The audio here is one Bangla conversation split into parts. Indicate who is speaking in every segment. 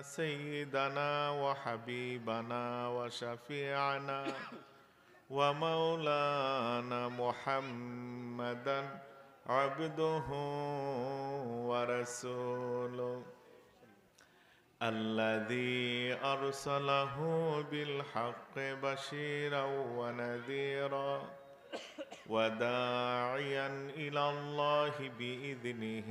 Speaker 1: سيدنا وحبيبنا وشفيعنا ومولانا محمدا عبده ورسوله الذي أرسله بالحق بشيرا ونذيرا وداعيا إلى الله بإذنه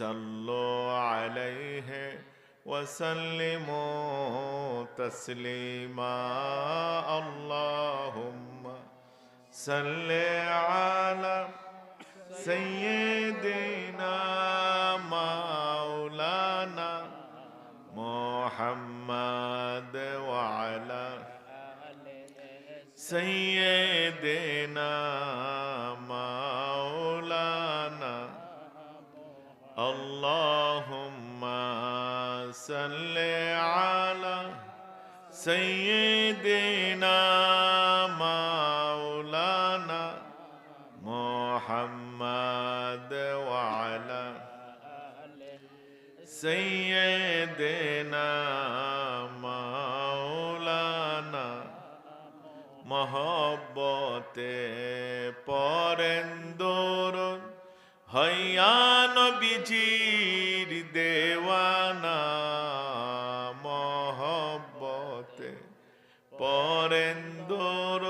Speaker 1: صلوا عليه وسلموا تسليما. اللهم صل على سيدنا مولانا محمد وعلى سيدنا اللهم صل على سيدنا مولانا محمد وعلى سيدنا مولانا মহব্বতে পরেন্দর নবীজির দেওয়ানা, মহব্বতে পরেন্দর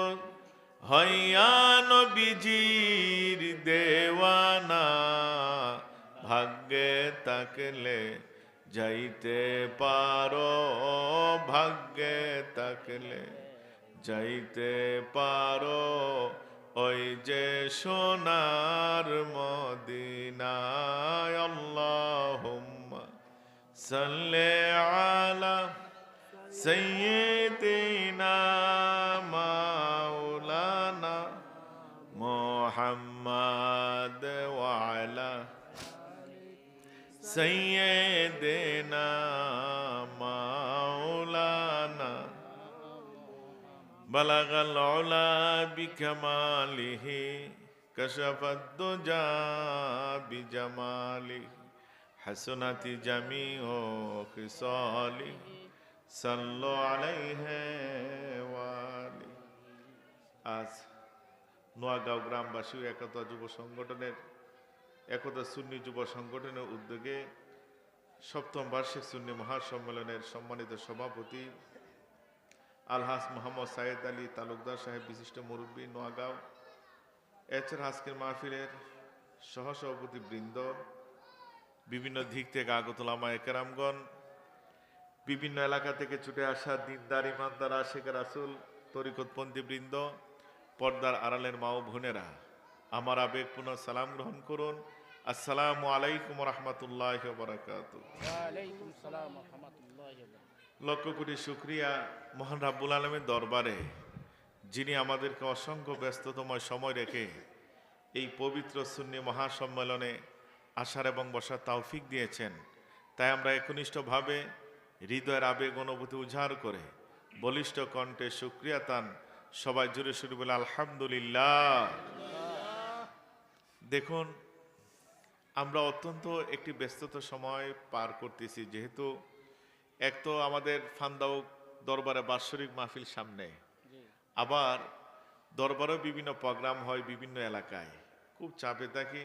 Speaker 1: হইয়া নবীজির দেওয়ানা, ভাগ্যে তাকলে যাইতে পারো, ভাগ্যে তাকলে যাইতে পারো। ওই যে সোনার মদিনায় আল্লাহুম্মা সাল্লি আলা সাইয়্যিদিনা মাওলানা মুহাম্মদ ওয়া আলা بلغ العلا بكماله كشف الدجى بجماله حسنت جميع خصاله صلوا عليه وآله আজ নোয়াগাঁও গ্রামবাসী ও একতা যুব সংগঠনের একতা সুন্নি যুব সংগঠনের উদ্যোগে সপ্তম বার্ষিক সুন্নি মহাসম্মেলনের সম্মানিত সভাপতি আলহাস মোহাম্মদ সাইদ আলী তালুকদার সাহেব, বিশিষ্ট মুরব্বী, নোয়াগাঁও। এছাড়া আজকের মাহফিলের সহসভাপতি বৃন্দ, বিভিন্ন দিক থেকে আগত লামা একরামগণ, বিভিন্ন এলাকা থেকে ছুটে আসা দিনদার, ইমানদার, আশেখ রাসুল, তরিকতপন্থী বৃন্দ, পর্দার আড়ালের মা ও বোনেরা, আমার আবেগপূর্ণ সালাম গ্রহণ করুন। আসসালামু আলাইকুম রহমতুল্লাহ বারাকাতু লক্ষ কোটি শুক্রিয়া মহান রাব্বুল আলমের দরবারে, যিনি আমাদেরকে অসংখ্য ব্যস্ততময় সময় রেখে এই পবিত্র সুন্নি মহাসম্মেলনে আসার এবং বসার তৌফিক দিয়েছেন। তাই আমরা একনিষ্ঠভাবে হৃদয়ের আবেগ অনুভূতি উজাড় করে বলিষ্ঠ কণ্ঠে শুক্রিয়া তান সবাই জুড়ে শুরু বলে আলহামদুলিল্লাহ। দেখুন, আমরা অত্যন্ত একটি ব্যস্ততা সময় পার করতেছি, যেহেতু এক তো আমাদের ফান্দাও দরবারে বাৎসরিক মাহফিল সামনে। আবার দরবারেও বিভিন্ন প্রোগ্রাম হয় বিভিন্ন এলাকায়। খুব চাপে থাকি।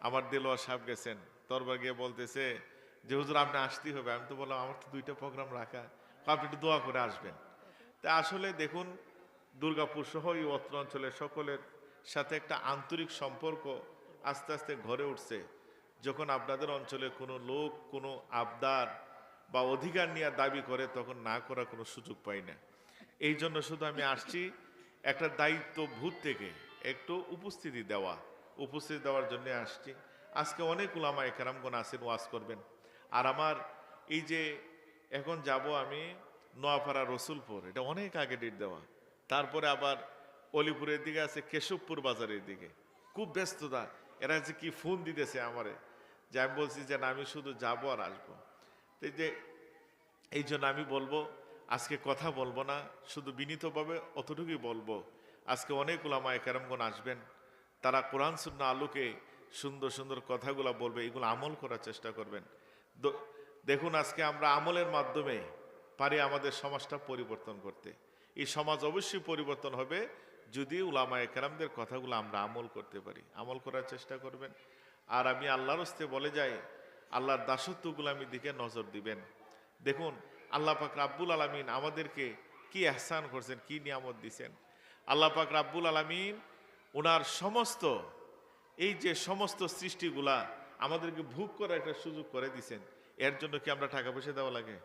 Speaker 1: আমার দেলোয়া সাহেব গেছেন দরবার গিয়ে বলতেছে যে হুজুর আপনি আসতেই হবে। আমি তো বললাম আমার তো দুইটা প্রোগ্রাম রাখা। আপনি একটু দোয়া করে আসবেন। তা আসলে দেখুন দুর্গাপুর সহ এই অত্র অঞ্চলের সকলের সাথে একটা আন্তরিক সম্পর্ক আস্তে আস্তে ঘরে উঠছে। যখন আপনাদের অঞ্চলে কোনো লোক কোনো আবদার বা অধিকার নিয়ে দাবি করে, তখন না করার কোনো সুযোগ পাই না। এই জন্য শুধু আমি আসছি একটা দায়িত্ব ভূত থেকে একটু উপস্থিতি দেওয়া। উপস্থিতি দেওয়ার জন্য আসছি। আজকে অনেক উলামা একরামগণ আসেন ওয়াজ করবেন। আর আমার এই যে এখন যাব আমি নোয়াপাড়া রসুলপুর, এটা অনেক আগে ডেট দেওয়া। তারপরে আবার অলিপুরের দিকে আছে, কেশবপুর বাজারের দিকে। খুব ব্যস্ততা। এরা যে কি ফোন দিতেছে আমারে। যে আমি বলছি যে না, আমি শুধু যাব আর আসব। যে, এই জন্য আমি বলব, আজকে কথা বলব না, শুধু বিনীতভাবে অতটুকুই বলব। আজকে অনেক ওলামা একরামগণ আসবেন, তারা কোরআন শূন্য আলোকে সুন্দর সুন্দর কথাগুলো বলবে, এগুলো আমল করার চেষ্টা করবেন। দেখুন আজকে আমরা আমলের মাধ্যমে পারি আমাদের সমাজটা পরিবর্তন করতে। এই সমাজ অবশ্যই পরিবর্তন হবে যদি উলামা একরামদের কথাগুলো আমরা আমল করতে পারি। আমল করার চেষ্টা করবেন। আর আমি আল্লাহর হস্তে বলে যাই আল্লাহর দাসত্ব গুলামির দিকে নজর দিবেন। দেখুন, আল্লাহ পাক রাব্বুল আলমিন আমাদেরকে কি আহসান করছেন, কি নিয়ামত দিছেন। আল্লাহ পাক রাব্বুল আলমিন ওনার সমস্ত, এই যে সমস্ত সৃষ্টিগুলা আমাদেরকে ভোগ করার একটা সুযোগ করে দিছেন। এর জন্য কি আমরা টাকা পয়সা দেওয়া লাগে?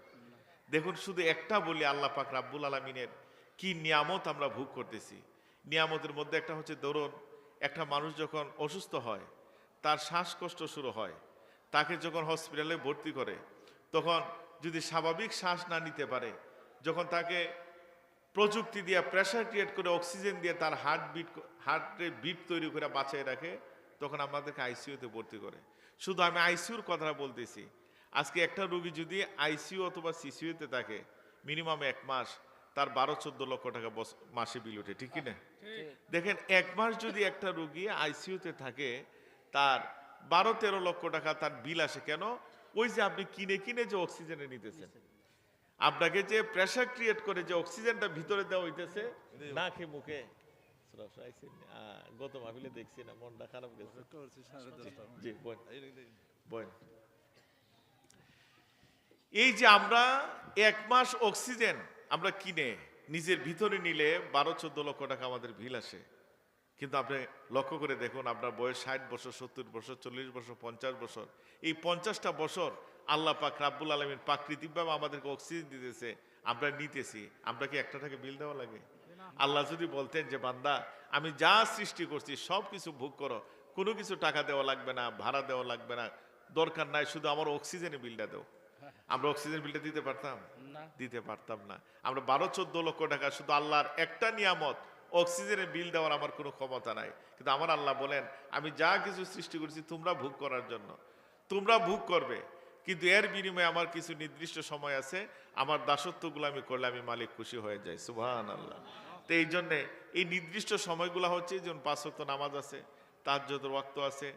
Speaker 1: দেখুন, শুধু একটা বলি, আল্লাহ পাক রাব্বুল আলমিনের কি নিয়ামত আমরা ভোগ করতেছি। নিয়ামতের মধ্যে একটা হচ্ছে ধরুন একটা মানুষ যখন অসুস্থ হয়, তার শ্বাসকষ্ট শুরু হয় তাকে যখন হসপিটালে ভর্তি করে তখন যদি স্বাভাবিক শ্বাস না নিতে পারে যখন তাকে প্রযুক্তি দিয়ে প্রেশার ক্রিয়েট করে অক্সিজেন দিয়ে তার হার্ট বিট হার্টের বিট তৈরি করে বাঁচিয়ে রাখে তখন আমাদেরকে আইসিইউতে ভর্তি করে। শুধু আমি আইসিইউর কথাটা বলতেছি আজকে একটা রোগী যদি আইসিইউ অথবা সিসিইউতে থাকে মিনিমাম এক মাস তার বারো চোদ্দ লক্ষ টাকা বস- মাসে বিল ওঠে ঠিক কি না? দেখেন এক মাস যদি একটা রোগী আইসিইউতে থাকে তার বারো তেরো লক্ষ টাকা তার বিল আসে কেন? ওই যে আপনি কিনে কিনে যে অক্সিজেনে নিতেছেন। আপনাকে যে প্রেশার ক্রিয়েট করে যে অক্সিজেনটা ভিতরে দেওয়া হইতেছে নাকে মুখে। সরাসরি আইছেন? আহ, গত মাহফিলে দেখছি না মনটা খারাপ গেছে। জি এই যে আমরা এক মাস অক্সিজেন আমরা কিনে নিজের ভিতরে নিলে বারো চোদ্দ লক্ষ টাকা আমাদের বিল আসে। কিন্তু আপনি লক্ষ্য করে দেখুন আপনার বয়স ষাট বছর সত্তর বছর চল্লিশ বছর পঞ্চাশ বছর। এই পঞ্চাশটা বছর আল্লাহ পাক রাব্বুল আলমিন প্রাকৃতিকভাবে আমাদেরকে অক্সিজেন দিতেছে আমরা নিতেছি। আমরা কি একটা টাকা বিল দেওয়া লাগে? আল্লাহ যদি বলতেন যে বান্দা আমি যা সৃষ্টি করছি সব কিছু ভোগ করো। কোনো কিছু টাকা দেওয়া লাগবে না ভাড়া দেওয়া লাগবে না। দরকার নাই শুধু আমার অক্সিজেনের বিলটা দেও। আমরা অক্সিজেন বিলটা দিতে পারতাম? দিতে পারতাম না। আমরা বারো চোদ্দ লক্ষ টাকা শুধু আল্লাহর একটা নিয়ামত অক্সিজেনের বিল দেওয়ার আমার কোনো ক্ষমতা নাই। কিন্তু আমার আল্লাহ বলেন, আমি যা কিছু সৃষ্টি করেছি তোমরা ভোগ করার জন্য। তোমরা ভোগ করবে, কিন্তু এর বিনিময়ে আমার কিছু নির্দিষ্ট সময় আছে, আমার দাসত্বগুলো আমি করলে আমি মালিক খুশি হয়ে যাই। সুবহান আল্লাহ তো এই জন্যে এই নির্দিষ্ট সময়গুলো হচ্ছে যেমন পাঁচ নামাজ আছে তার যত ওয়াক্ত আছে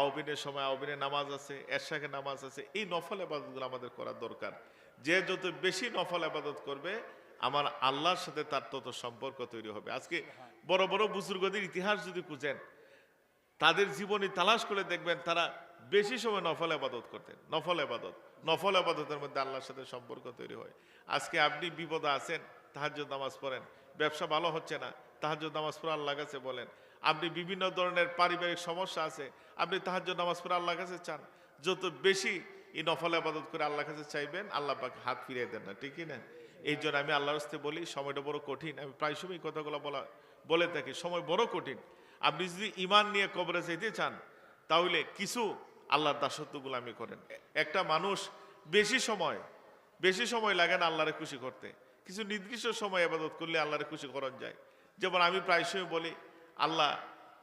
Speaker 1: আওবিনের সময় আওবিনের নামাজ আছে, এরশাকে নামাজ আছে, এই নফল আবাদতগুলো আমাদের করার দরকার। যে যত বেশি নফল আবাদত করবে আমার আল্লাহর সাথে তার তত সম্পর্ক তৈরি হবে। আজকে বড় বড় বুজুর্গদের ইতিহাস যদি খুঁজেন, তাদের জীবনী তালাশ করে দেখবেন তারা বেশি সময় নফল আবাদত করতেন, নফল আবাদত, নফল আবাদতের মধ্যে আল্লাহর সাথে সম্পর্ক তৈরি হয়। আজকে আপনি বিপদে আছেন তাহাজ্য নামাজ পড়েন, ব্যবসা ভালো হচ্ছে না তাহাজ্য নামাজ পড়ে আল্লাহ কাছে বলেন, আপনি বিভিন্ন ধরনের পারিবারিক সমস্যা আছে, আপনি তাহাজ্য নামাজ পড়ে আল্লাহ কাছে চান, যত বেশি এই নফল আবাদত করে আল্লাহ কাছে চাইবেন, আল্লাহ পাক হাত ফিরিয়ে দেন না ঠিকই না? এই জন্য আমি আল্লাহর হস্তে বলি, সময়টা বড় কঠিন। আমি প্রায় সময় কথাগুলো বলা, বলে থাকি, সময় বড় কঠিন। আপনি যদি ইমান নিয়ে কবরে যেতে চান, তাহলে কিছু আল্লাহর দাসত্বগুলো আমি করেন। একটা মানুষ বেশি সময় বেশি সময় লাগে না আল্লাহরে খুশি করতে। কিছু নির্দিষ্ট সময় আবাদত করলে আল্লাহরে খুশি করান যায়। যেমন আমি প্রায় সময় বলি, আল্লাহ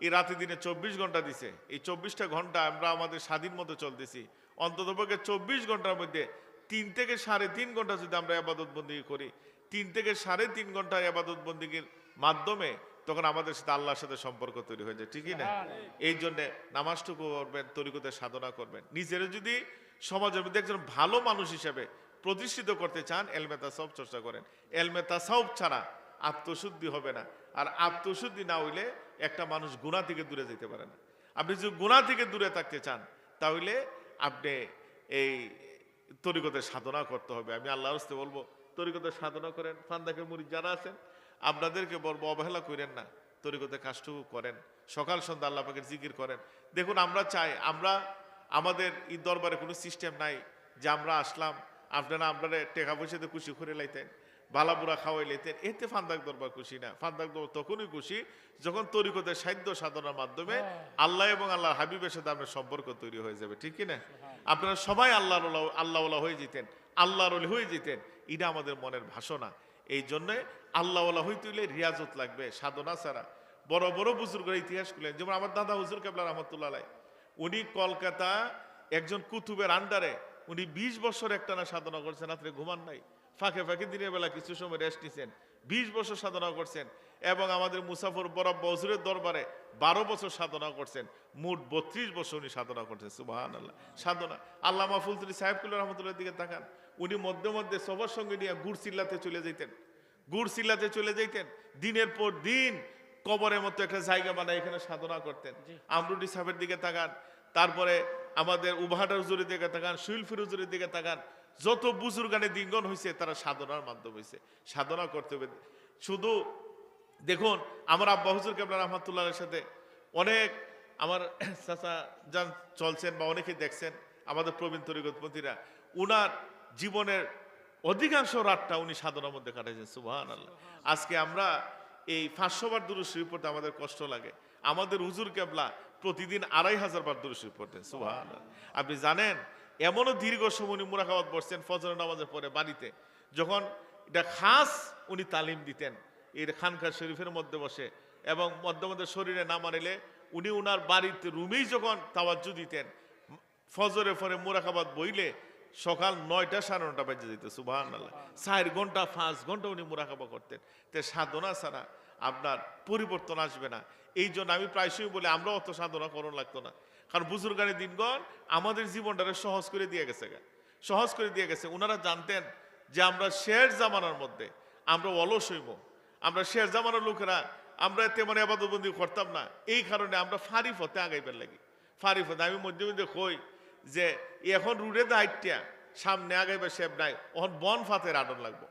Speaker 1: এই রাতে দিনে চব্বিশ ঘণ্টা দিছে। এই চব্বিশটা ঘণ্টা আমরা আমাদের স্বাধীন মতো চলতেছি। অন্ততপক্ষে চব্বিশ ঘণ্টার মধ্যে তিন থেকে সাড়ে তিন ঘণ্টা যদি আমরা আবাদত বন্দি করি তিন থেকে সাড়ে তিন ঘণ্টা আবাদত বন্দিগির মাধ্যমে তখন আমাদের সাথে আল্লাহর সাথে সম্পর্ক তৈরি হয়ে যায় ঠিকই না? এই জন্যে নামাজটুকু করবেন তরিকতে সাধনা করবেন। নিজের যদি সমাজের মধ্যে একজন ভালো মানুষ হিসেবে প্রতিষ্ঠিত করতে চান এলমেতা সব চর্চা করেন। এলমেতা সব ছাড়া আত্মশুদ্ধি হবে না। আর আত্মশুদ্ধি না হইলে একটা মানুষ গুণা থেকে দূরে যেতে পারে না। আপনি যদি গুণা থেকে দূরে থাকতে চান তাহলে আপনি এই তরিকতের সাধনা করতে হবে। আমি আল্লাহর হস্তে বলব, তরিকতের সাধনা করেন ফান্দাকের মুড়ি যারা আছেন, আপনাদেরকে বলব, অবহেলা করেন না, তরিকতে কাজটুকু করেন। সকাল সন্ধ্যা আল্লাহ জিকির করেন। দেখুন, আমরা চাই, আমরা, আমাদের ঈদ দরবারে কোনো সিস্টেম নাই যে আমরা আসলাম, আপনারা আপনারা টেকা পয়সাতে খুশি করে লাইতেন। বালাবুরা খাওয়াই লাইতেন এতে ফান্দাক দরবার খুশি না। ফান্দাক দরবার তখনই খুশি যখন তরিকতের সাধ্য সাধনার মাধ্যমে আল্লাহ এবং আল্লাহ হাবিবের সাথে আপনার সম্পর্ক তৈরি হয়ে যাবে ঠিক কি না আপনারা সবাই আল্লাহর আল্লাহ হয়ে যেতেন আল্লাহর হয়ে যেতেন এটা আমাদের মনের ভাষণা। এই জন্যে আল্লাহওয়ালা হইতে হইলে রিয়াজত লাগবে সাধনা ছাড়া। বড় বড় বুজুর্গের ইতিহাস খুলেন যেমন আমার দাদা হুজুর কেবলা রহমতুল্লাহ। উনি কলকাতা একজন কুতুবের আন্ডারে উনি বিশ বছর একটানা সাধনা করছেন রাত্রে ঘুমান নাই। ফাঁকে ফাঁকে দিনের বেলা কিছু সময় রেস্ট নিছেন বিশ বছর সাধনা করছেন এবং আমাদের মুসাফর বরব বজুরের দরবারে বারো বছর সাধনা করছেন মোট বত্রিশ বছর উনি সাধনা করছেন সুবাহান আল্লাহ সাধনা আল্লাহ মাহফুলতুল্লি সাহেবকুল্লা রহমতুল্লাহ দিকে তাকান উনি মধ্যে মধ্যে সবার সঙ্গে নিয়ে গুড় চিল্লাতে চলে যেতেন গুড় চিল্লাতে চলে যেতেন দিনের পর দিন কবরের মতো একটা জায়গা বানায় এখানে সাধনা করতেন। আমরুডি সাহেবের দিকে তাকান তারপরে আমাদের উবাহাটা হুজুরের দিকে তাকান, সুইলফির হুজুরের দিকে তাকান, যত বুজুর্গানে দিঙ্গন হয়েছে তারা সাধনার মাধ্যম হয়েছে সাধনা করতে হবে। শুধু দেখুন, আমার আব্বা হুজুর কেবলা রহমতুল্লাহের সাথে অনেক আমার চাচা যান চলছেন বা অনেকে দেখছেন, আমাদের প্রবীণ তরিগতপন্থীরা উনার জীবনের অধিকাংশ রাতটা উনি সাধনার মধ্যে কাটাইছেন সুবাহান আল্লাহ আজকে আমরা এই পাঁচশো বার দুরুশ্রী পড়তে আমাদের কষ্ট লাগে। আমাদের হুজুর কেবলা প্রতিদিন আড়াই হাজার বার দুরুশ্রী পড়তেন সুবাহান আপনি জানেন, এমনও দীর্ঘ সময় উনি মুরাকাবাদ পড়ছেন ফজর নামাজের পরে বাড়িতে। যখন এটা খাস উনি তালিম দিতেন, এই খানকা শরীফের মধ্যে বসে এবং মধ্যে মধ্যে শরীরে না মারিলে উনি উনার বাড়িতে রুমেই যখন তাওয়াজ্জু দিতেন ফজরে পরে মুরাকাবাদ বইলে সকাল নয়টা সাড়ে নটা বাজে যেত সুবাহ চার ঘণ্টা, পাঁচ ঘণ্টা উনি মুরাকাবা করতেন। তে সাধনা ছাড়া আপনার পরিবর্তন আসবে না। এই জন্য আমি প্রায়শই বলি আমরা অত সাধনা করণ লাগতো না। কারণ বুজুর্গানের দিনগণ আমাদের জীবনটারে সহজ করে দিয়ে গেছে সহজ করে দিয়ে গেছে। ওনারা জানতেন যে আমরা শের জামানার মধ্যে আমরা অলস হইব। আমরা শের জামানার লোকেরা, আমরা তেমন আবাদবন্দি করতাম না। এই কারণে আমরা ফারিফ হতে আগাইবার লাগি। ফারিফ হতে আমি মধ্যে মধ্যে কই যে, এখন রুডে দায়িত্বা সামনে আগাইবার শেপ নাই। এখন বন ফাতের আটন লাগবো।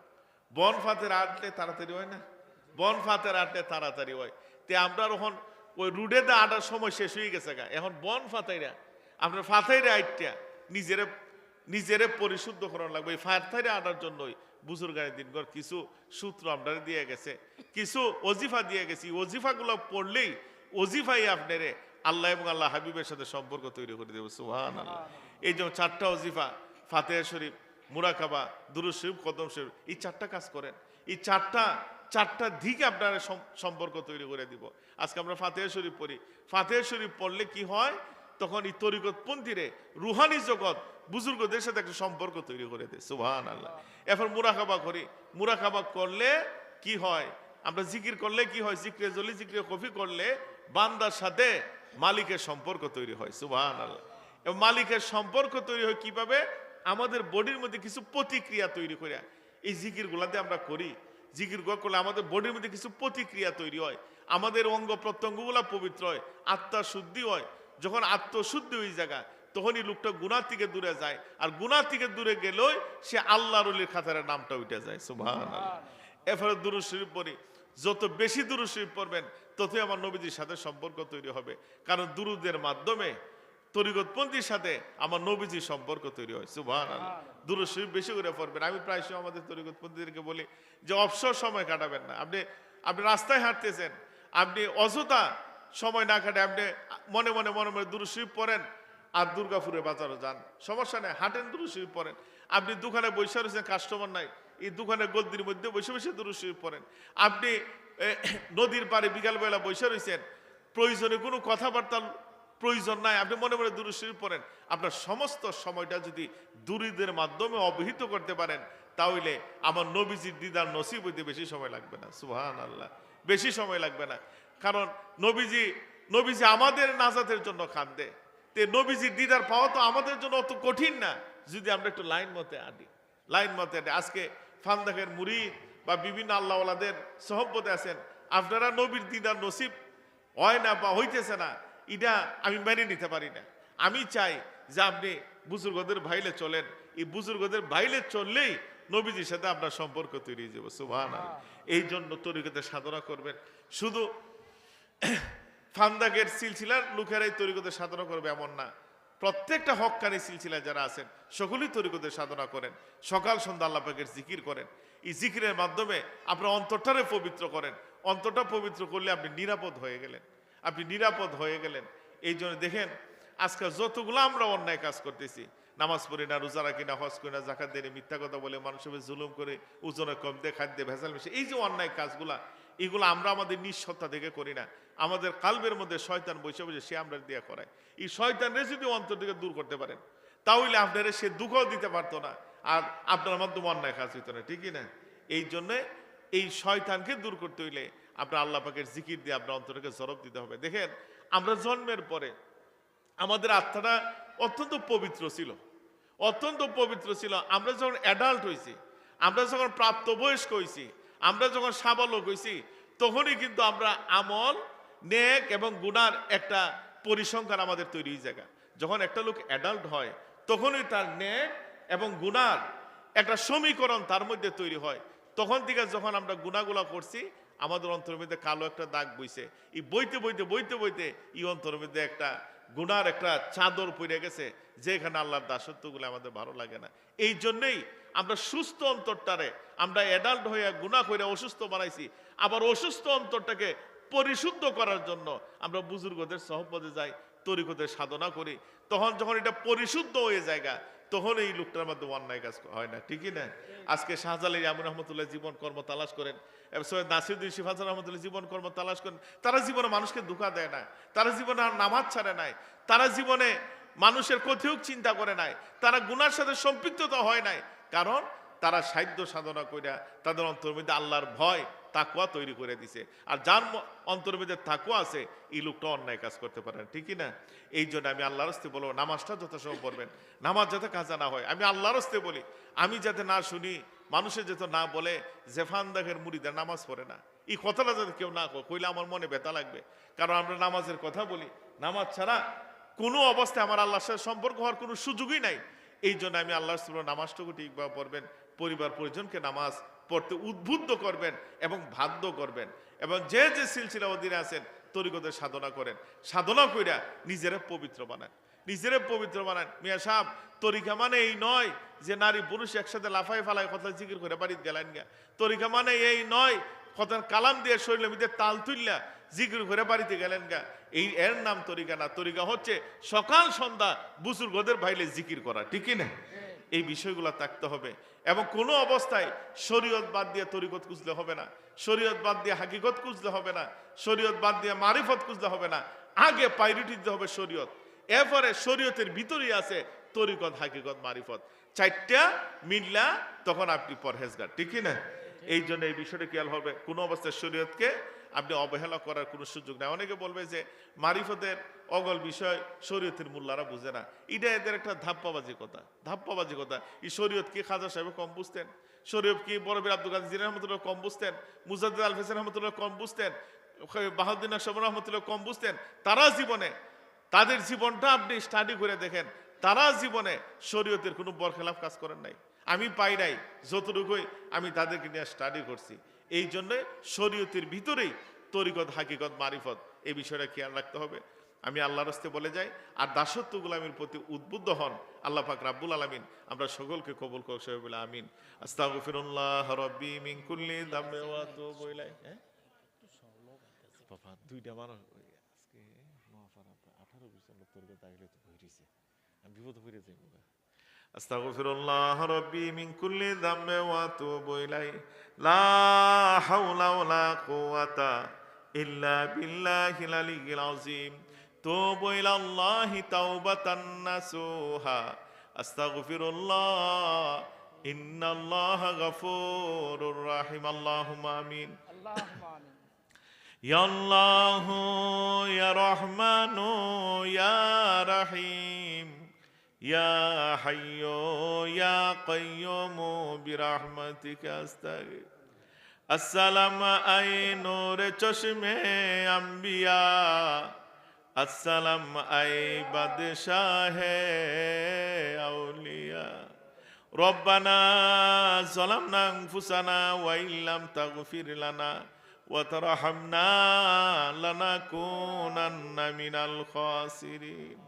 Speaker 1: বন ফাতের আটলে তাড়াতাড়ি হয় না? বন ফাতের আটলে তাড়াতাড়ি হয়। তে আমরা এখন ওই রুডে দা আটার সময় শেষ হয়ে গেছে গা। এখন বন ফাতাইরা আপনার ফাতাইরা আইটটা নিজেরে নিজেরে পরিশুদ্ধ করানো লাগবে। এই ফাতাইরা আটার জন্যই বুজুর্গানের দিনগর কিছু সূত্র আপনারা দিয়ে গেছে কিছু অজিফা দিয়ে গেছি। অজিফাগুলো পড়লেই অজিফাই আপনারে আল্লাহ এবং আল্লাহ হাবিবের সাথে সম্পর্ক তৈরি করে দেবে। সুহান আল্লাহ এই যে চারটা অজিফা ফাতেহা শরীফ মুরাকাবা দুরুদ শরীফ কদম শরীফ এই চারটা কাজ করেন। এই চারটা চারটা দিকে আপনার সম্পর্ক তৈরি করে দিব। আজকে আমরা ফাতেহা শরীফ পড়ি। ফাতেহা শরীফ পড়লে কি হয়? তখন এই তরিকত পন্থীরে রুহানি জগৎ বুজুর্গদের সাথে একটা সম্পর্ক তৈরি করে দেয়। সুহান আল্লাহ এখন মুরাকাবা করি। মুরাকাবা করলে কি হয়? আমরা জিকির করলে কি হয়? জিক্রে জলি, জিক্রে কফি করলে বান্দার সাথে মালিকের সম্পর্ক তৈরি হয়। সুবাহান আল্লাহ এবং মালিকের সম্পর্ক তৈরি হয় কীভাবে? আমাদের বডির মধ্যে কিছু প্রতিক্রিয়া তৈরি করে। এই জিকির গুলাতে আমরা করি। জিকির করলে আমাদের বডির মধ্যে কিছু প্রতিক্রিয়া তৈরি হয়। আমাদের অঙ্গ প্রত্যঙ্গগুলা পবিত্র হয়, আত্মা শুদ্ধি হয়। যখন আত্মশুদ্ধি ওই জায়গা তখনই লোকটা গুণার থেকে দূরে যায়। আর গুণার থেকে দূরে গেলেই সে আল্লাহ অলির খাতারের নামটা উঠে যায়। সুবাহ এরপরে দুরুদ শরীফ পড়ি। যত বেশি দুরুদ শরীফ পড়বেন, ততই আমার নবীজির সাথে সম্পর্ক তৈরি হবে। কারণ দুরুদের মাধ্যমে তরিগতপন্থীর সাথে আমার নবীজির সম্পর্ক তৈরি হয় দুরুদ শরীফ বেশি করে পড়বেন। আমি প্রায় সময় আমাদের তরিগতপন্থীদেরকে বলি যে অবসর সময় কাটাবেন না। আপনি আপনি রাস্তায় হাঁটতেছেন আপনি অযথা সময় না কাটে আপনি মনে মনে মনে মনে দুরুদ শরীফ পড়েন আর দুর্গাপুরে বাজারও যান। সমস্যা নেই হাঁটেন দুরুদ শরীফ পড়েন। আপনি দোকানে বসে রয়েছেন কাস্টমার নাই এই দোকানের গলদির মধ্যে বসে বসে দুরুদ শরীফ পড়েন। আপনি নদীর পাড়ে বিকালবেলা বসে রয়েছেন প্রয়োজনে কোনো কথাবার্তার প্রয়োজন নাই। আপনি মনে মনে দুরুদ শরীফ পড়েন। আপনার সমস্ত সময়টা যদি দুরিদের মাধ্যমে অবহিত করতে পারেন, তাহলে আমার নবীজির দিদার নসিব হইতে বেশি সময় লাগবে না। সুহান আল্লাহ বেশি সময় লাগবে না। কারণ নবীজি নবীজি আমাদের নাজাতের জন্য কান্দে তে নবীজির দিদার পাওয়া তো আমাদের জন্য অত কঠিন না। যদি আমরা একটু লাইন মতে আনি লাইন মতে আনি আজকে ফান্দাকের মুড়ি বা বিভিন্ন আল্লাহওয়ালাদের সহব্বতে আছেন। আপনারা নবীর দিদার নসিব হয় না বা হইতেছে না। এটা আমি মেনে নিতে পারি না। আমি চাই যে আপনি বুজুর্গদের ভাইলে চলেন। এই বুজুর্গদের ভাইলে চললেই নবীজির সাথে আপনার সম্পর্ক তৈরি হয়ে যাবে। সুবহান এই জন্য তরিকতে সাধনা করবেন। শুধু ফান্দাকের সিলসিলার লোকেরাই তরিকতে সাধনা করবে এমন না। প্রত্যেকটা হকানি সিলসিলা যারা আছেন সকলেই তরিকতে সাধনা করেন। সকাল সন্ধ্যা আল্লাহ পাকের জিকির করেন। এই জিকিরের মাধ্যমে আপনার অন্তরটারে পবিত্র করেন। অন্তরটা পবিত্র করলে আপনি নিরাপদ হয়ে গেলেন। আপনি নিরাপদ হয়ে গেলেন। এই জন্য দেখেন, আজকাল যতগুলো আমরা অন্যায় কাজ করতেছি, নামাজ পড়ি না, রোজা রাখি না, হজ করি না জাকাত দেয় মিথ্যা কথা বলে, মানুষের জুলুম করে, ওজনে কম দিয়ে, খাদ্যে ভেজাল মিশে এই যে অন্যায় কাজগুলা, এগুলো আমরা আমাদের নিঃসত্তা থেকে করি না। আমাদের কালবের মধ্যে শয়তান বসে বসে সে আমরা দিয়া করায়। এই শয়তানরে যদি অন্তর থেকে দূর করতে পারেন, তাহলে আপনারা সে দুঃখও দিতে পারতো না, আর আপনার মাধ্যমে অন্যায় কাজ হইতো না, ঠিকই না? এই জন্যে এই শয়তানকে দূর করতে হইলে আপনার আল্লাহ পাকের জিকির দিয়ে আপনার অন্তরকে জরব দিতে হবে। দেখেন, আমরা জন্মের পরে আমাদের আত্মাটা অত্যন্ত পবিত্র ছিল। অত্যন্ত পবিত্র ছিল। আমরা যখন অ্যাডাল্ট হয়েছি আমরা যখন প্রাপ্তবয়স্ক হয়েছি আমরা যখন সাবালক হয়েছি তখনই কিন্তু আমরা আমল, নেক এবং গুনার একটা পরিসংখ্যান আমাদের তৈরি জায়গা যখন একটা লোক অ্যাডাল্ট হয়, তখনই তার নেক এবং গুনার একটা সমীকরণ তার মধ্যে তৈরি হয়। তখন থেকে যখন আমরা গুনাগুলা করছি আমাদের অন্তরের মধ্যে কালো একটা দাগ বইছে। এই বইতে বইতে বইতে বইতে এই অন্তরের মধ্যে একটা গুনার একটা চাদর পড়ে গেছে, যেখানে আল্লাহর দাসত্বগুলো আমাদের ভালো লাগে না। এই জন্যেই আমরা সুস্থ অন্তরটারে, আমরা অ্যাডাল্ট হয়ে গুণা করে অসুস্থ বানাইছি। আবার অসুস্থ অন্তরটাকে পরিশুদ্ধ করার জন্য আমরা বুজুর্গদের সহপদে যাই, তরিকদের সাধনা করি। তখন যখন এটা পরিশুদ্ধ হয়ে জায়গা তখন এই লোকটার মধ্যে অন্যায় কাজ হয় না, ঠিকই না? আজকে শাহজালি আমুন রহমতুল্লাহ জীবন কর্ম তালাশ করেন সৈয়দ নাসিরুদ্দিন শিফাজ রহমতুল্লাহ জীবন কর্ম তালাশ করেন, তারা জীবনে মানুষকে ধোকা দেয় না তারা জীবনে আর নামাজ ছাড়ে নাই, তারা জীবনে মানুষের কোথাও চিন্তা করে নাই, তারা গুনার সাথে সম্পৃক্ততা হয় নাই, কারণ তারা সাধ্য সাধনা কইরা তাদের অন্তর মধ্যে আল্লাহর ভয় তাকুয়া তৈরি করে দিছে। আর যার ম- অন্তর মধ্যে তাকুয়া আছে, এই লোকটা অন্যায় কাজ করতে পারে না, ঠিকই না? এই জন্য আমি আল্লাহর হস্তে বলব, নামাজটা যথাসময় পড়বেন, নামাজ যাতে কাজা না হয়। আমি আল্লাহর হস্তে বলি, আমি যাতে না শুনি মানুষের যাতে না বলে, জেফান দাগের মুড়িদের নামাজ পড়ে না। এই কথাটা যাতে কেউ না কইলে আমার মনে ব্যথা লাগবে। কারণ আমরা নামাজের কথা বলি, নামাজ ছাড়া কোনো অবস্থায় আমার আল্লাহর সাথে সম্পর্ক হওয়ার কোনো সুযোগই নাই। এই জন্য আমি আল্লাহর নামাজটুকু ঠিকভাবে পড়বেন পরিবার পরিজনকে নামাজ পড়তে উদ্বুদ্ধ করবেন এবং বাধ্য করবেন। এবং যে যে সিলসিলা অধীনে আছেন, তরিকদের সাধনা করেন। সাধনা কইরা নিজেরা পবিত্র বানান। নিজেরা পবিত্র বানান। মিয়া সাহ তরিকা মানে এই নয় যে নারী পুরুষ একসাথে লাফাই ফালাই কথা জিকির করে বাড়িতে গেলেন গা তরিকা মানে এই নয় কথা কালাম দিয়ে শরীরের মধ্যে তাল তুললা জিকির করে বাড়িতে গেলেন গা এই এর নাম তরিকা না। তরিকা হচ্ছে সকাল সন্ধ্যা বুজুর্গদের ভাইলে জিকির করা ঠিকই না? এই বিষয়গুলো থাকতে হবে। এবং কোনো অবস্থায় শরীয়ত বাদ দিয়ে তরিকত খুঁজলে হবে না। শরীয়ত বাদ দিয়ে হাকিকত খুঁজলে হবে না। শরীয়ত বাদ দিয়ে মারিফত খুঁজলে হবে না। আগে প্রায়োরিটি দিতে হবে শরীয়ত। এরপরে শরীয়তের ভিতরেই আছে তরিকত, হাকিকত, মারিফত। চারটা মিললা তখন আপনি পরহেজগার। ঠিকই না? এই জন্য এই বিষয়টা খেয়াল হবে। কোনো অবস্থায় শরীয়তকে আপনি অবহেলা করার কোনো সুযোগ নেই। অনেকে বলবে যে মারিফতের অগল বিষয় শরীয়তের মূল্যারা বুঝে না। এটা এদের একটা ধাপ্পাবাজি কথা। ধাপ্পাবাজি কথা। এই শরীয়ত কি খাজা সাহেব কম বুঝতেন? শরীয়ত কি বরবির আব্দুল কাদের জির রহমতুল্লাহ কম বুঝতেন? মুজাদ্দিদ আল ফেসেন রহমতুল্লাহ কম বুঝতেন? বাহাউদ্দিন আসম রহমতুল্লাহ কম বুঝতেন? তারা জীবনে, তাদের জীবনটা আপনি স্টাডি করে দেখেন, তারা জীবনে শরীয়তের কোনো বরখেলাফ কাজ করেন নাই। আমি পাই নাই, যতটুকুই আমি তাদেরকে নিয়ে স্টাডি করছি। এই জন্য শরীয়তের ভিতরেই তরিকত, হাকিকত, মারিফত, এই বিষয়টা খেয়াল রাখতে হবে। আমি আল্লাহর হস্তে বলে যাই, আর দাসত্ব গোলামীর প্রতি উদ্বুদ্ধ হন আল্লাহ পাক রাব্বুল আলামিন। আমরা সকলকে কবুল সবাই বলে আমিন। আস্তাগফিরুল্লাহ রাব্বি মিন কুল্লি ওয়া তুবু ইলাই হ্যাঁ? দুইটা মানুষ লোক তো আমি বিপদ হয়ে যাই আস্তাগফিরুল্লাহ রব্বি মিন কুল্লি যামবি ওয়া আতুবু ইলাইহি। লা হাওলা ওয়ালা কুওয়াতা ইল্লা বিল্লাহিল আলিয়্যিল আযীম। তুবু ইলাল্লাহি তাওবাতান নাসুহা। আস্তাগফিরুল্লাহ। ইন্নাল্লাহা গফুরুর রাহিম। আল্লাহুম্মা আমিন।
Speaker 2: আল্লাহুম্মা আমিন।
Speaker 1: ইয়া আল্লাহু ইয়া রাহমানু ইয়া রাহিম। يا حي يا قيوم برحمتك استغفر السلام اي نور چشم انبیاء السلام اي بادشاہ اولیاء ربنا ظلمنا انفسنا وان لم تغفر لنا وترحمنا لنكونن من الخاسرين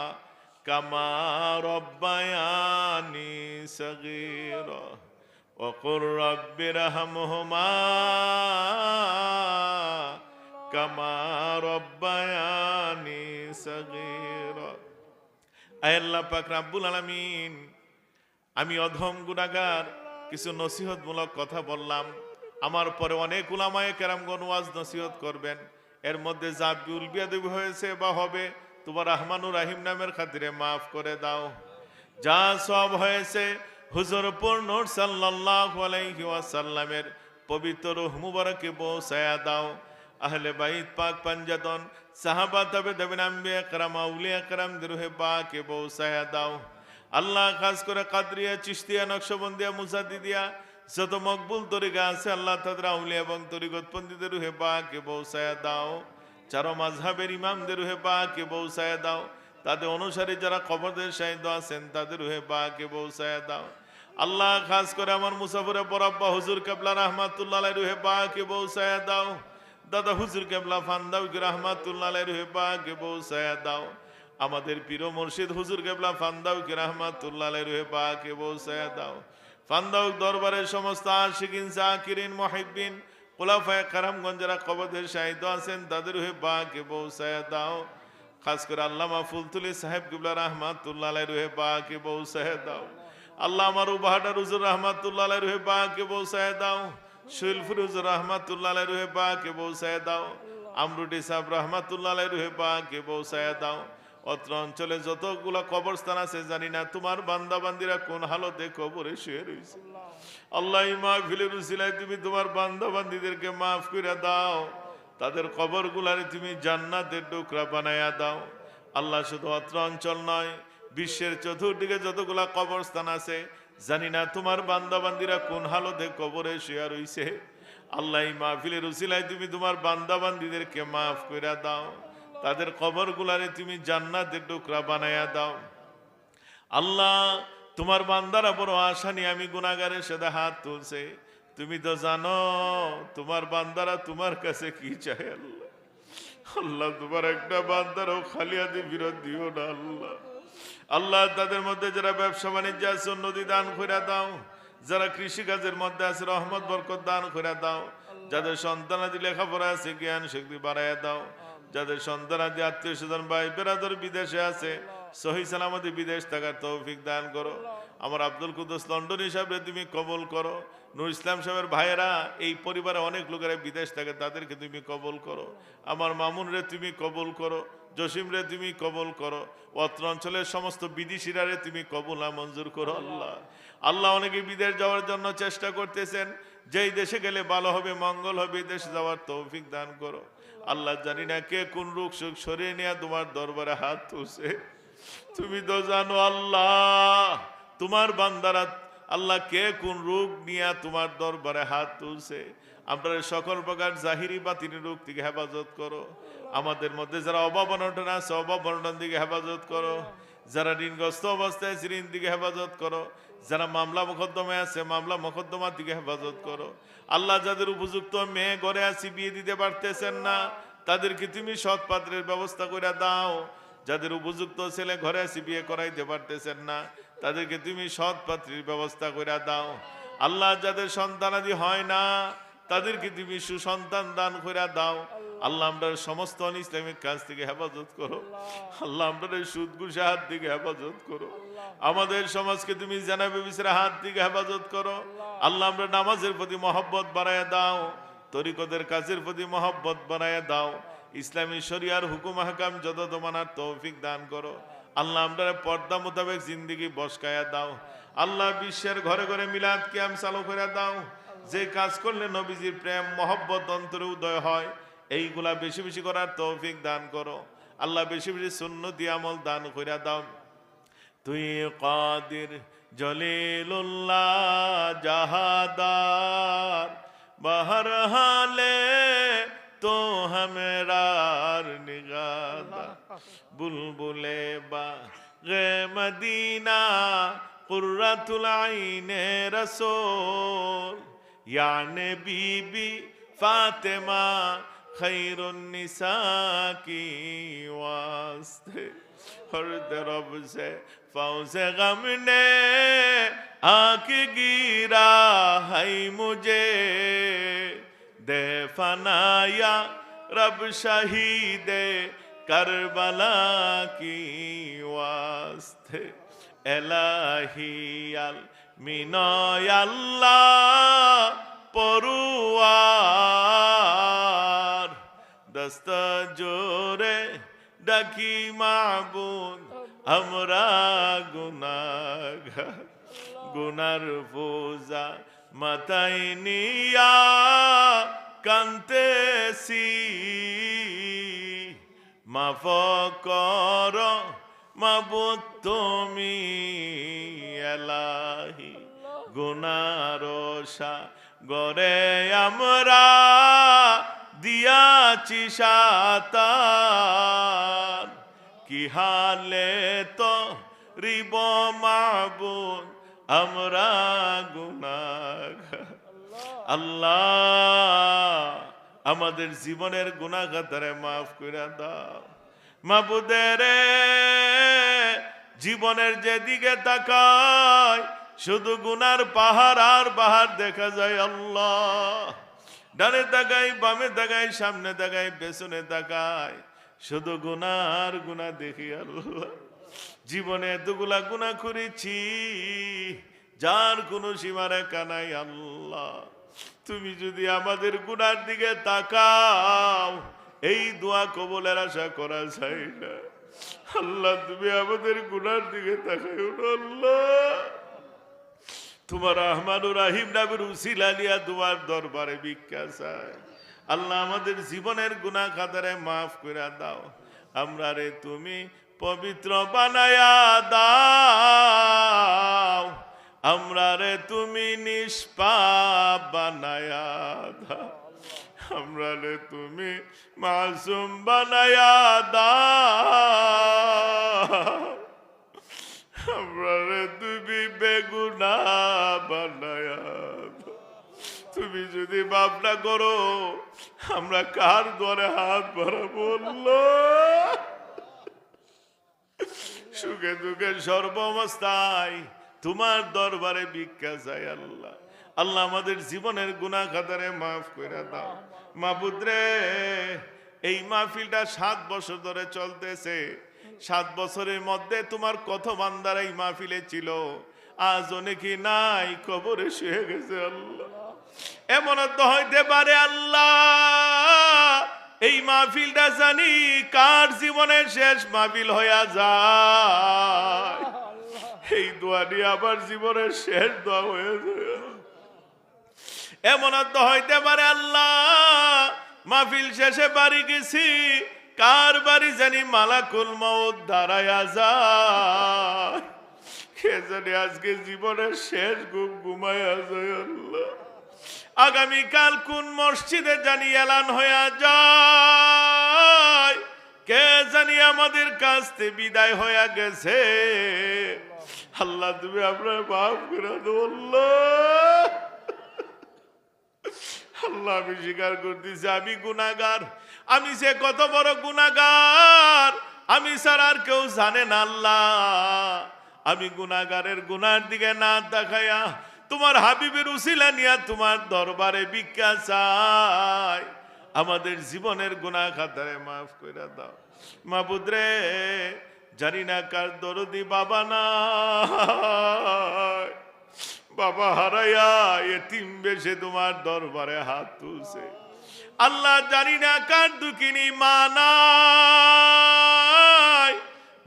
Speaker 1: كما ربياني صغيرا وقل رب ارحمهما كما ربياني صغيرا আয় আল্লাহ পাক রাব্বুল আলামিন আমি অধম গুনাগার কিছু নসিহতমূলক কথা বললাম আমার পরে অনেক উলামায়ে কেরামগণ ওয়াজ নসিহত করবেন এর মধ্যে যা বিউল বিয়াদবি হয়েছে বা হবে তোমার রহমানুর রাহিম নামের খাতিরে মাফ করে দাও। যা সব হয়েছে হুজুর পূর্ণ সাল্লাহামের পবিত্র মুবারকে বসায়া দাও। আহলে বাইদ পাক পাঞ্জাতন, সাহাবা তবে দেবেন আম্বি একরাম আউলি আকরাম দিরুহে পাকে বসায়া দাও। আল্লাহ খাস করে কাদরিয়া চিস্তিয়া নকশবন্দিয়া মুসাদিদিয়া যত মকবুল তরিকা আছে আল্লাহ তাদের আউলি এবং তরিগতপন্দিদের রুহে পাকে বসায়া দাও। চারো মাঝহাবের ইমামদের রুহে পাকে পৌঁছায়া দাও। তাদের অনুসারে যারা কবরদের সাহিত্য আছেন, তাদের রুহে পাকে পৌঁছায়া দাও। আল্লাহ খাস করে আমার মুসাফরে বরাব্বা হুজুর কাবলা রহমাতুল্লাহ রুহে পাকে পৌঁছায়া দাও। দাদা হুজুর কেবলা ফান্দাউ রহমাতুল্লাহ রুহে পাকে পৌঁছায়া দাও। আমাদের পীর মুর্শিদ হুজুর কেবলা ফান্দাউ রহমাতুল্লাহ রুহে পাকে পৌঁছায়া দাও। ফান্দাউ দরবারের সমস্ত আশিকিন, জাকিরিন, মুহিব্বিন খোলাফায়ে কারামগঞ্জ যারা কবদের সাহিত্য আছেন, তাদের রুহে পাকে পৌঁছায়া দাও খাস করে আল্লামা ফুলতুলি সাহেব কিবলা রহমাতুল্লাহ রুহে পাকে পৌঁছায়া দাও আল্লাহ আমার উবাহাটা রুজুর রহমাতুল্লাহ রুহে পাকে পৌঁছায়া দাও শুইল ফিরুজুর রহমাতুল্লাহ রুহে পাকে পৌঁছায়া দাও আমরুটি সাহেব রহমাতুল্লাহ রুহে পাকে পৌঁছায়া দাও অত্র অঞ্চলে যতগুলা কবরস্থান আছে, জানি না তোমার বান্দা বান্দিরা কোন হালতে কবরে শুয়ে রয়েছে। আল্লাহ মাহফিলের উসিলায় তুমি তোমার বান্দা বান্দিদেরকে মাফ করে দাও। তাদের কবর গুলারে তুমি জান্নাতের টুকরা বানাইয়া দাও। আল্লাহ শুধু অত্র অঞ্চল নয়, বিশ্বের চতুর্দিকে যতগুলা কবরস্থান আছে, জানি না তোমার বান্দা বান্দিরা কোন হালতে কবরে শুয়া রইছে। আল্লাহ মাহফিলের উসিলায় তুমি তোমার বান্দা বান্দিদেরকে মাফ করে দাও। তাদের কবর গুলারে তুমি জান্নাতের টুকরা বানায়া দাও। আল্লাহ, তোমার বান্দারা বড় আশা নিয়ে আমি গুনাগারের সাথে হাত তুলছে। তুমি তো জানো, তোমার বান্দারা তোমার কাছে কি চায় আল্লাহ? আল্লাহ, তোমার একটা বান্দারও খালি হাতে বিরোধ দিও না আল্লাহ। আল্লাহ, তাদের মধ্যে যারা ব্যবসা বাণিজ্য আছে, উন্নতি দান করে দাও। যারা কৃষিকাজের মধ্যে আছে, রহমত, বরকত দান করে দাও। যাদের সন্তানাদি লেখাপড়া আছে, জ্ঞান, শক্তি বাড়াইয়া দাও। যাদের সন্তানাদি আত্মীয় স্বজন, ভাই, বেরাদর বিদেশে আছে, সহি সালামতি বিদেশ থাকার তৌফিক দান করো। আমার আব্দুল কুদ্দুস লন্ডন হিসাবে তুমি কবল করো। নুর ইসলাম সাহেবের ভাইয়েরা, এই পরিবারে অনেক লোকেরা বিদেশ থাকে, তাদেরকে তুমি কবল করো। আমার মামুন রে তুমি কবল করো জসিম রে তুমি কবল করো, অত্র অঞ্চলের সমস্ত বিদেশিরা রে তুমি কবুলা মঞ্জুর করো আল্লাহ। আল্লাহ অনেকে বিদেশ যাওয়ার জন্য চেষ্টা করতেছেন, যেই দেশে গেলে ভালো হবে, মঙ্গল হবে দেশে যাওয়ার তৌফিক দান করো। আল্লাহ জানি না কে কোন রোগ সুখ সরিয়ে নিয়ে তোমার দরবারে হাত তুলছে। তুমি তো জানো আল্লাহ, তোমার বান্দারা আল্লাহ কে কোন রোগ নিয়ে তোমার দরবারে হাত তুলছে। আমরা সকল প্রকার জাহিরি বাতিনি রোগ থেকে হেফাজত করো। আমাদের মধ্যে যারা অভাব অনটন আছে, অভাব অনটন দিকে হেফাজত করো। যারা ঋণগ্রস্ত অবস্থায় আছে, ঋণ দিকে হেফাজত করো। যারা মামলা মোকদ্দমায় আছে, মামলা মোকদ্দমার দিকে হেফাজত করো। আল্লাহ যাদের উপযুক্ত মেয়ে ঘরে আছি, বিয়ে দিতে পারতেছেন না, তাদেরকে তুমি সৎ পাত্রের ব্যবস্থা করে দাও। যাদের উপযুক্ত ছেলে ঘরে আছি, বিয়ে করাইতে পারতেছেন না, তাদেরকে তুমি সৎ পাত্রীর ব্যবস্থা করে দাও। আল্লাহ যাদের সন্তানাদি হয় না, তাদেরকে তুমি সুসন্তান দান করে দাও। আল্লাহ আমরা সমস্ত অন ইসলামিক কাজ থেকে হেফাজত করো। আল্লাহ। আমরা সুদ ঘুষে হাত থেকে হেফাজত করো। আমাদের সমাজকে তুমি জানাবে বিচারে হাত থেকে হেফাজত করো। আল্লাহ। আমরা নামাজের প্রতি মহব্বত বাড়ায় দাও। তরিকদের কাজের প্রতি মহব্বত বাড়ায় দাও। ইসলামী শরিয়ার হুকুম হাকাম যত মানার তৌফিক দান করো। আল্লাহ। আমরা পর্দা মোতাবেক জিন্দিগি বসকায়া দাও। আল্লাহ। বিশ্বের ঘরে ঘরে মিলাদ কিয়াম চালু করে দাও। যে কাজ করলে নবীজির প্রেম মহব্বত অন্তরে উদয় হয়। এইগুলা বেশি বেশি করার তৌফিক দান করো। আল্লাহ বেশি বেশি সুন্নতি আমল দান করিয়া দাও। তুই কাদির জলিলুল্লাহ জাহাদার বাহার হালে তো হামরার নিগাদা। বুলবুলে বা গে মদিনা কুর্রাতুল আইনে রসোল। ইয়ানে বিবি ফাতেমা خير النساء کی واسطے ہر طرف سے فوز غم نے آنکھ گیرا ہے مجھے دے فنایا رب شہید کربلا کی واسطے الہی المینو اللہ پروا দস্ত জোরে ডাকি মাবুদ আমরা গুনাগার গুনার বোঝা মাথায় নিয়া কান্তেছি মাফ কর মাবুদ তুমি এলাহি গুনারসা গরে আমরা দিয়াছি সাতার। কি হালে তো রিব মাবুদ আমরা গুনাগার আল্লাহ, আমাদের জীবনের গুণাগাতারে মাফ করে দাও। মাবুদের, জীবনের যেদিকে তাকায় শুধু গুনার পাহাড় আর পাহাড় দেখা যায় আল্লাহ। ডানে তাকাই বামে তাকাই সামনে তাকাই পেছনে তাকাই শুধু গুনার গুণা দেখি আল্লাহ। জীবনে এতগুলা গুণা করেছি, যার কোনো সীমারেখা নাই আল্লাহ। তুমি যদি আমাদের গুনার দিকে তাকাও, এই দোয়া কবলের আশা করা যায় না। আল্লাহ, তুমি আমাদের গুনার দিকে তাকাই আল্লাহ। তোমার রহমানুর রাহিম নামের উসিলা নিয়া তোমার দরবারে ভিক্ষা আল্লাহ আমাদের জীবনের গুনাহ খাতারে মাফ করে দাও। আমরা রে তুমি পবিত্র বানায়া দাও। আমরা রে তুমি নিষ্পাপ বানায়া দাও। আমরা রে তুমি মাসুম বানায়া দাও। আমরা তুমি বেগুনা বানায়া তুমি যদি মাফ না করো, আমরা কার দরে হাত ভরা বলল? সুখে দুঃখে সর্বাবস্থায় তোমার দরবারে ভিক্ষা চাই আল্লাহ। আল্লাহ আমাদের জীবনের গুনাহ খাতারে মাফ করে দাও। মাহবুদরে এই মাহফিলটা সাত বছর ধরে চলতেছে। সাত বছরের মধ্যে তোমার কত বান্দার এই মাহফিলে ছিল? আজ অনেকে নাই? কবরে শুয়ে গেছে আল্লাহ। এমন তো হইতে পারে আল্লাহ। এই মাহফিলটা জানি কার জীবনের শেষ মাহফিল হইয়া যায়। এই দোয়া নিয়ে আবার জীবনের শেষ দোয়া হয়ে যায়। এমন তো হইতে পারে আল্লাহ। মাহফিল শেষে বাড়ি গেছি কার বাড়ি জানি মালাকুল মৌত দাঁড়ায়া যায় জানি আজকে জীবনের শেষ ঘুম ঘুমায়া যায় আগামীকাল কোন মসজিদে জানি এলান হইয়া যায়। কে জানি আমাদের কাছ থেকে বিদায় হইয়া গেছে। আল্লাহ, তুমি আপনার বাপ করে আল্লাহ। আমি স্বীকার করতেছি, আমি গুনাগার আমি সে কত বড় গুনাগার আমি স্যার আর কেউ জানে না আল্লাহ। আমি গুনাগারের গুনার দিকে না দেখাইয়া তোমার হাবিবের উসিলা নিয়া তোমার দরবারে ভিক্ষা চাই। আমাদের জীবনের গুনাহ খাতারে মাফ করে দাও। মা মাবুদরে জানি না কার দরদি বাবা না বাবা হারাইয়া এ এতিম বেশে তোমার দরবারে হাত তুলছে। আল্লাহ জানি না কার দুঃখিনী মা নাই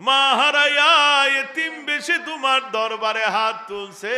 Speaker 1: মা হারাইয়া এতিম বেশি তোমার দরবারে হাত তুলছে।